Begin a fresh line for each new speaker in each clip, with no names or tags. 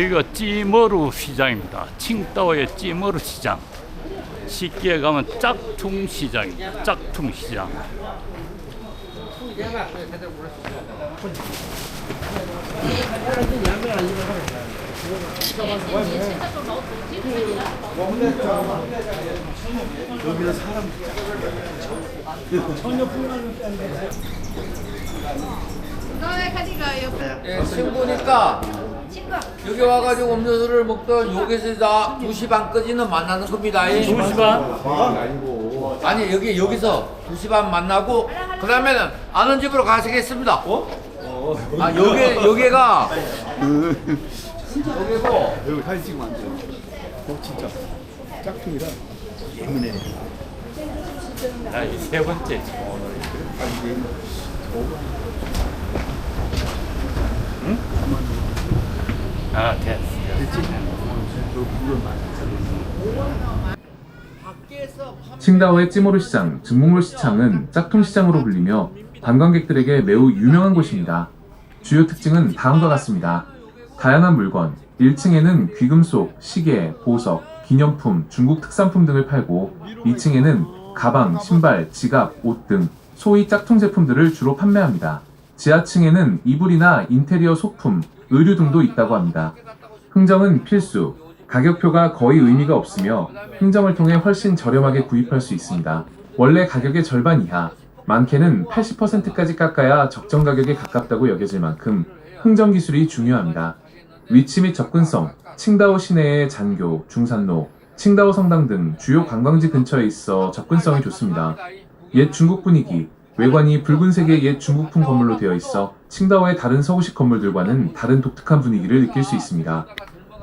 여기가 찌머루 시장입니다. 칭다오의 찌머루 시장. 쉽게 가면 짝퉁 시장입니다. 짝퉁 시장.
예, 지금 보니까 여기 와가지고 음료수를 먹던 여기서 2시 반까지는 만나는 겁니다. 예.
2시 반?
아니 여기 여기서 2시 반 만나고 그 다음에는 아는 집으로 가시겠습니다. 아 여기 여기가 여기고
여기 사진 찍으면 안 돼요. 어, 진짜. 짝퉁이라 예민해.
아, 이세 번째. 응? 아, 됐어.
밖에서
칭다오의 찌모르 시장, 증목로 시장은 짝퉁 시장으로 불리며 관광객들에게 매우 유명한 곳입니다. 주요 특징은 다음과 같습니다. 다양한 물건, 1층에는 귀금속, 시계, 보석, 기념품, 중국 특산품 등을 팔고 2층에는 가방, 신발, 지갑, 옷 등 소위 짝퉁 제품들을 주로 판매합니다. 지하층에는 이불이나 인테리어 소품, 의류 등도 있다고 합니다. 흥정은 필수, 가격표가 거의 의미가 없으며 흥정을 통해 훨씬 저렴하게 구입할 수 있습니다. 원래 가격의 절반 이하, 많게는 80%까지 깎아야 적정 가격에 가깝다고 여겨질 만큼 흥정 기술이 중요합니다. 위치 및 접근성, 칭다오 시내의 잔교, 중산로, 칭다오 성당 등 주요 관광지 근처에 있어 접근성이 좋습니다. 옛 중국 분위기, 외관이 붉은색의 옛 중국풍 건물로 되어 있어 칭다오의 다른 서구식 건물들과는 다른 독특한 분위기를 느낄 수 있습니다.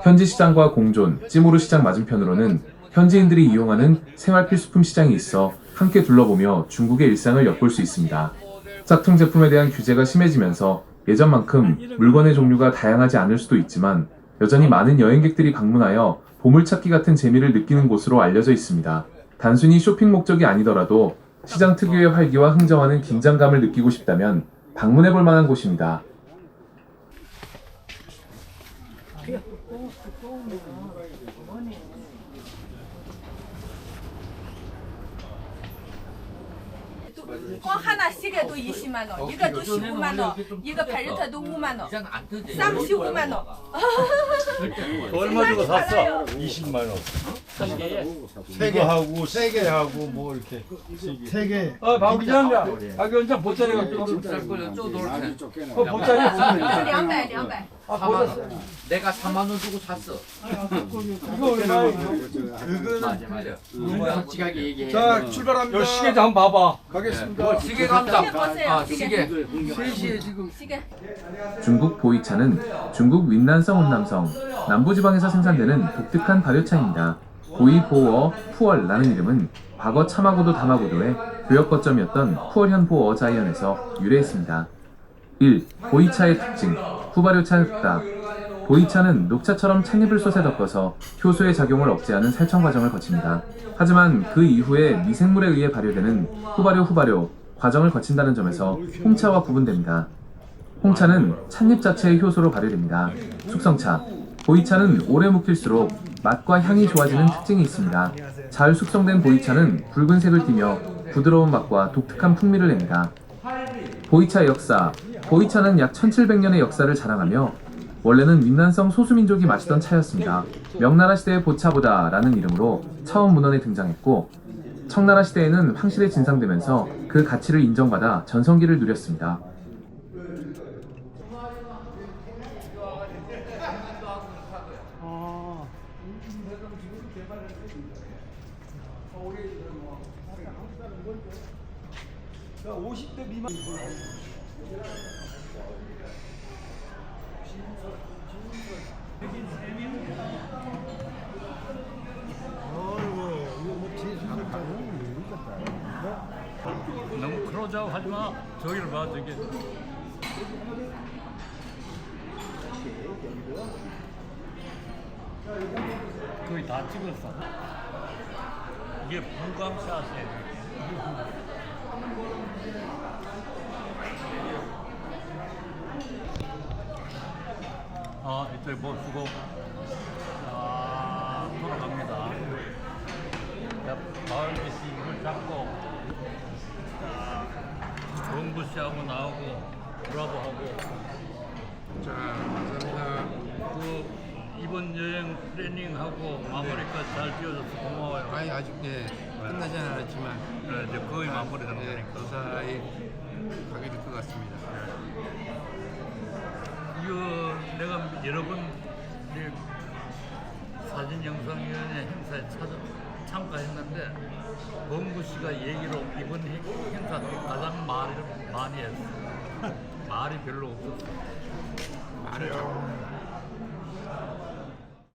현지 시장과 공존, 찌모르 시장 맞은편으로는 현지인들이 이용하는 생활 필수품 시장이 있어 함께 둘러보며 중국의 일상을 엿볼 수 있습니다. 짝퉁 제품에 대한 규제가 심해지면서 예전만큼 물건의 종류가 다양하지 않을 수도 있지만 여전히 많은 여행객들이 방문하여 보물찾기 같은 재미를 느끼는 곳으로 알려져 있습니다. 단순히 쇼핑 목적이 아니더라도 시장 특유의 활기와 흥정하는 긴장감을 느끼고 싶다면 방문해 볼 만한 곳입니다.
어 하나 시계도 20만 원, 이것도 15만 원, 이거 벨트도 5만 원,
이장 안 뜨지.
35만 원.
얼마 주고 샀어?
20만 원.
세개 하고 세개 하고 뭐 이렇게 세 개.
어, 박 위원장, 박 위원장 보자리가
조금 걸요. 저 노랗게.
어, 보자리
보자리. 200, 200. 내가 4만 원 주고 샀어.
이거 얼마? 그 그거는
맞아 맞아. 우리가 솔직하게 얘기해.
자 출발합니다.
시계자 봐봐.
가겠습니다.
시계
시계 간다.
아
시계.
3시에 지금
시계.
중국 보이차는 중국 윈난성 혼남성 남부지방에서 생산되는 독특한 발효차입니다. 보이보어 푸얼 라는 이름은 과거 차마고도 다마고도의 교역 거점이었던 푸얼현 보어 자이언에서 유래했습니다. 1. 보이차의 특징 후발효차 흑다 보이차는 녹차처럼 찻잎을 솥에 덮어서 효소의 작용을 억제하는 살청 과정을 거칩니다. 하지만 그 이후에 미생물에 의해 발효되는 후발효 후발효 과정을 거친다는 점에서 홍차와 구분됩니다. 홍차는 찻잎 자체의 효소로 발효됩니다. 숙성차. 보이차는 오래 묵힐수록 맛과 향이 좋아지는 특징이 있습니다. 잘 숙성된 보이차는 붉은색을 띠며 부드러운 맛과 독특한 풍미를 냅니다. 보이차 역사. 보이차는 약 1700년의 역사를 자랑하며 원래는 윈난성 소수민족이 마시던 차였습니다. 명나라 시대의 보차보다 라는 이름으로 차원 문헌에 등장했고 청나라 시대에는 황실에 진상되면서 그 가치를 인정받아 전성기를 누렸습니다.
자 50대 미만.
너무 크로즈아웃 하지 마. 저기를 봐, 저기. 거의 다 찍었어. 이게 분광샷이에요. 어, 이쪽에 보시고. 자, 돌아갑니다. 자, 바울기 씨 이걸 잡고. 자, 정부 씨하고 나오고, 브라보하고.
자,
이번 여행 플래닝하고 마무리까지 잘 지어줘서 고마워요.
아니 아직 예, 끝나지 않았지만
네, 이제 거의 마무리되는
예,
거니까.
무사히 가게 될 것 같습니다.
이거 내가 여러 번 이제 사진 영상위원회 행사에 찾아, 참가했는데 범구 씨가 얘기로 이번 행- 행사 때 가장 말을 많이 했어. 말이 별로 없었어.
말을 잘